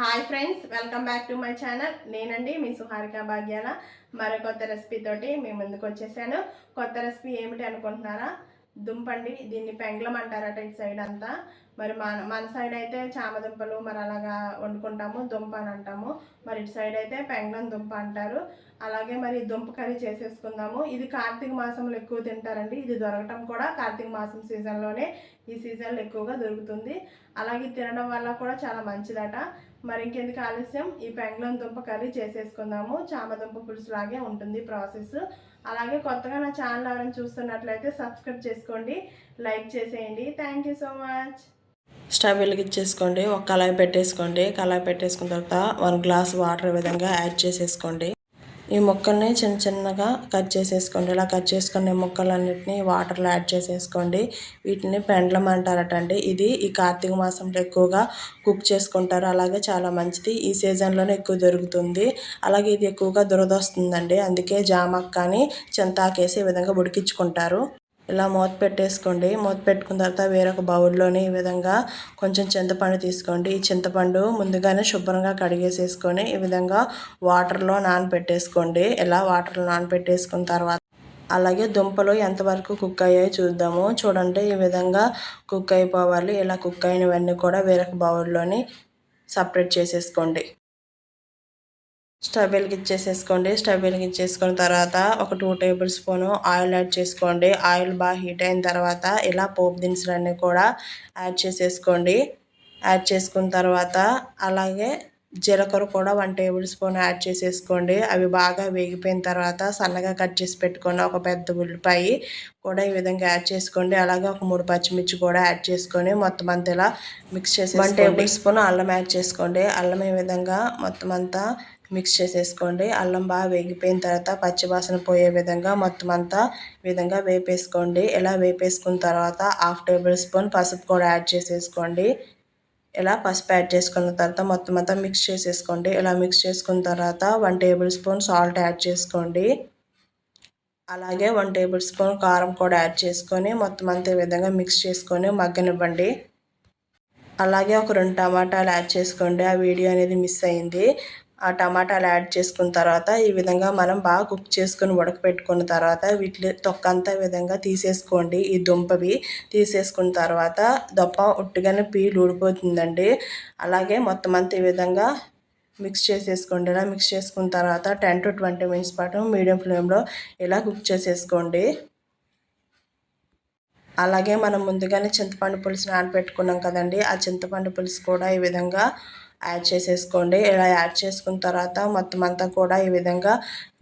Hi friends welcome back to my channel. నేనండి మీ సుహారిక భాగ్యాల. మరో కొత్త రెసిపీ తోటి మీ ముందుకు వచ్చేసాను. కొత్త రెసిపీ ఏమిటి అనుకుంటున్నారా? దుంపండి. దీన్ని పెంగళం అంటారట ఇటు సైడ్ అంతా. మరి మన మన సైడ్ అయితే చామదుంపలు మరి అలాగా వండుకుంటాము. దుంప అని అంటాము. మరి ఇటు సైడ్ అయితే పెంగళం దుంప అంటారు. అలాగే మరి దుంప కర్రీ చేసేసుకుందాము. ఇది కార్తీక మాసంలో ఎక్కువ తింటారండి. ఇది దొరకటం కూడా కార్తీక మాసం సీజన్లోనే ఈ సీజన్లో ఎక్కువగా దొరుకుతుంది. అలాగే తినడం వల్ల కూడా చాలా మంచిదట. మరి ఇంకెందుకు ఆలస్యం? ఈ పెంగళం దుంప కర్రీ చేసేసుకుందాము. చామదుంప పులుసు లాగే ఉంటుంది ప్రాసెస్. అలాగే కొత్తగా నా ఛానల్ ఎవరైనా చూస్తున్నట్లయితే సబ్స్క్రైబ్ చేసుకోండి. లైక్ చేసేయండి. Thank you so much. Stove వెలిగించేసుకోండి. ఒక కళాయి పెట్టేసుకోండి. కళాయి పెట్టేసుకున్న తర్వాత వన్ గ్లాస్ వాటర్ విధంగా యాడ్ చేసేసుకోండి. ఈ ముక్కల్ని చిన్న చిన్నగా కట్ చేసేసుకోండి. ఇలా కట్ చేసుకునే ముక్కలన్నిటిని వాటర్లో యాడ్ చేసేసుకోండి. వీటిని పెండ్లం అంటారటండి. ఇది ఈ కార్తీక మాసంలో ఎక్కువగా కుక్ చేసుకుంటారు. అలాగే చాలా మంచిది. ఈ సీజన్లోనే ఎక్కువ దొరుకుతుంది. అలాగే ఇది ఎక్కువగా దురదొస్తుందండి. అందుకే జామక్ కానీ చింతాకేసి ఈ విధంగా ఉడికించుకుంటారు. ఇలా మూత పెట్టేసుకోండి. మూత పెట్టుకున్న తర్వాత వేరొక బౌల్లోని ఈ విధంగా కొంచెం చింతపండు తీసుకోండి. ఈ చింతపండు ముందుగానే శుభ్రంగా కడిగేసేసుకొని ఈ విధంగా వాటర్లో నానబెట్టేసుకోండి. ఇలా వాటర్లో నానబెట్టేసుకున్న తర్వాత అలాగే దుంపలు ఎంతవరకు కుక్ అయ్యాయో చూద్దాము. చూడండి ఈ విధంగా కుక్ అయిపోవాలి. ఇలా కుక్ అయినవన్నీ కూడా వేరొక బౌల్లోని సపరేట్ చేసేసుకోండి. స్టవ్ వెలిగించేసేసుకోండి. స్టవ్ వెలిగించేసుకున్న తర్వాత ఒక two tablespoon oil add చేసుకోండి. ఆయిల్ బాగా హీట్ అయిన తర్వాత ఇలా పోపు దినుసులన్నీ కూడా యాడ్ చేసేసుకోండి. యాడ్ చేసుకున్న తర్వాత అలాగే జీలకర్ర కూడా వన్ టేబుల్ స్పూన్ యాడ్ చేసేసుకోండి. అవి బాగా వేగిపోయిన తర్వాత సన్నగా కట్ చేసి పెట్టుకోండి ఒక పెద్ద ఉల్లిపాయ కూడా ఈ విధంగా యాడ్ చేసుకోండి. అలాగే ఒక మూడు పచ్చిమిర్చి కూడా యాడ్ చేసుకొని మొత్తం అంతా ఇలా మిక్స్ చేసి వన్ టేబుల్ స్పూన్ అల్లం యాడ్ చేసుకోండి. అల్లం ఈ విధంగా మొత్తం అంతా మిక్స్ చేసేసుకోండి. అల్లం బాగా వేగిపోయిన తర్వాత పచ్చివాసన పోయే విధంగా మొత్తం అంతా విధంగా వేపేసుకోండి. ఇలా వేపేసుకున్న తర్వాత హాఫ్ టేబుల్ స్పూన్ పసుపు కూడా యాడ్ చేసేసుకోండి. ఇలా పసుపు యాడ్ చేసుకున్న తర్వాత మొత్తం అంతా మిక్స్ చేసేసుకోండి. ఇలా మిక్స్ చేసుకున్న తర్వాత one table spoon salt add చేసుకోండి. అలాగే వన్ టేబుల్ స్పూన్ కారం కూడా యాడ్ చేసుకొని మొత్తం అంతా విధంగా మిక్స్ చేసుకొని మగ్గనివ్వండి. అలాగే ఒక రెండు టమాటాలు యాడ్ చేసుకోండి. ఆ వీడియో అనేది మిస్ అయింది. ఆ టమాటాలు యాడ్ చేసుకున్న తర్వాత ఈ విధంగా మనం బాగా కుక్ చేసుకుని ఉడకపెట్టుకున్న తర్వాత వీటి తొక్కంతా విధంగా తీసేసుకోండి. ఈ దుంపవి తీసేసుకున్న తర్వాత దొప్ప ఉట్టుగానే పీలు ఊడిపోతుందండి. అలాగే మొత్తం అంతా ఈ విధంగా మిక్స్ చేసేసుకోండి. ఇలా మిక్స్ చేసుకున్న తర్వాత టెన్ టు ట్వంటీ మినిట్స్ పాటు మీడియం ఫ్లేమ్లో ఇలా కుక్ చేసేసుకోండి. అలాగే మనం ముందుగానే చింతపండు పులుసు నానబెట్టుకున్నాం కదండి. ఆ చింతపండు పులుసు కూడా ఈ విధంగా యాడ్ చేసేసుకోండి. ఇలా యాడ్ చేసుకున్న తర్వాత మొత్తం అంతా కూడా ఈ విధంగా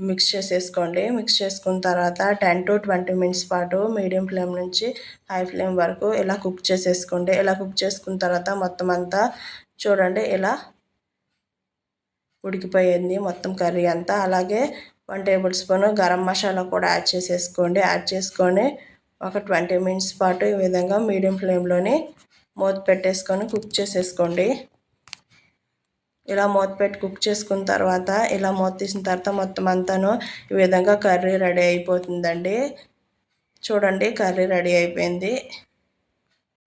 మిక్స్ చేసేసుకోండి. మిక్స్ చేసుకున్న తర్వాత టెన్ టు ట్వంటీ మినిట్స్ పాటు మీడియం ఫ్లేమ్ నుంచి హై ఫ్లేమ్ వరకు ఇలా కుక్ చేసేసుకోండి. ఇలా కుక్ చేసుకున్న తర్వాత మొత్తం అంతా చూడండి ఇలా ఉడికిపోయింది మొత్తం కర్రీ అంతా. అలాగే one table spoon garam masala కూడా యాడ్ చేసేసుకోండి. యాడ్ చేసుకొని ఒక ట్వంటీ మినిట్స్ పాటు ఈ విధంగా మీడియం ఫ్లేమ్లోని మూత పెట్టేసుకొని కుక్ చేసేసుకోండి. ఇలా మూత పెట్టి కుక్ చేసుకున్న తర్వాత ఇలా మూత తీసిన తర్వాత మొత్తం అంతాను ఈ విధంగా కర్రీ రెడీ అయిపోతుందండి. చూడండి కర్రీ రెడీ అయిపోయింది.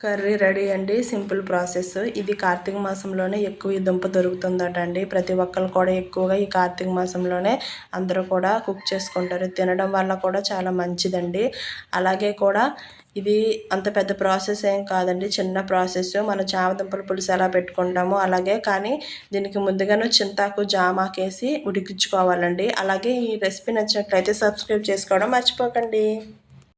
కర్రీ రెడీ అండి. Simple process. ఇది కార్తీక మాసంలోనే ఎక్కువ ఈ దుంప దొరుకుతుందట అండి. ప్రతి ఒక్కరు కూడా ఎక్కువగా ఈ కార్తీక మాసంలోనే అందరూ కూడా కుక్ చేసుకుంటారు. తినడం వల్ల కూడా చాలా మంచిదండి. అలాగే కూడా ఇది అంత పెద్ద ప్రాసెస్ ఏం కాదండి. చిన్న ప్రాసెస్. మన చామదుంపల పులుసు ఎలా పెట్టుకుంటామో అలాగే కానీ దీనికి ముందుగానే చింతాకు జామాకేసి ఉడికించుకోవాలండి. అలాగే ఈ రెసిపీ నచ్చినట్లయితే సబ్స్క్రైబ్ చేసుకోవడం మర్చిపోకండి.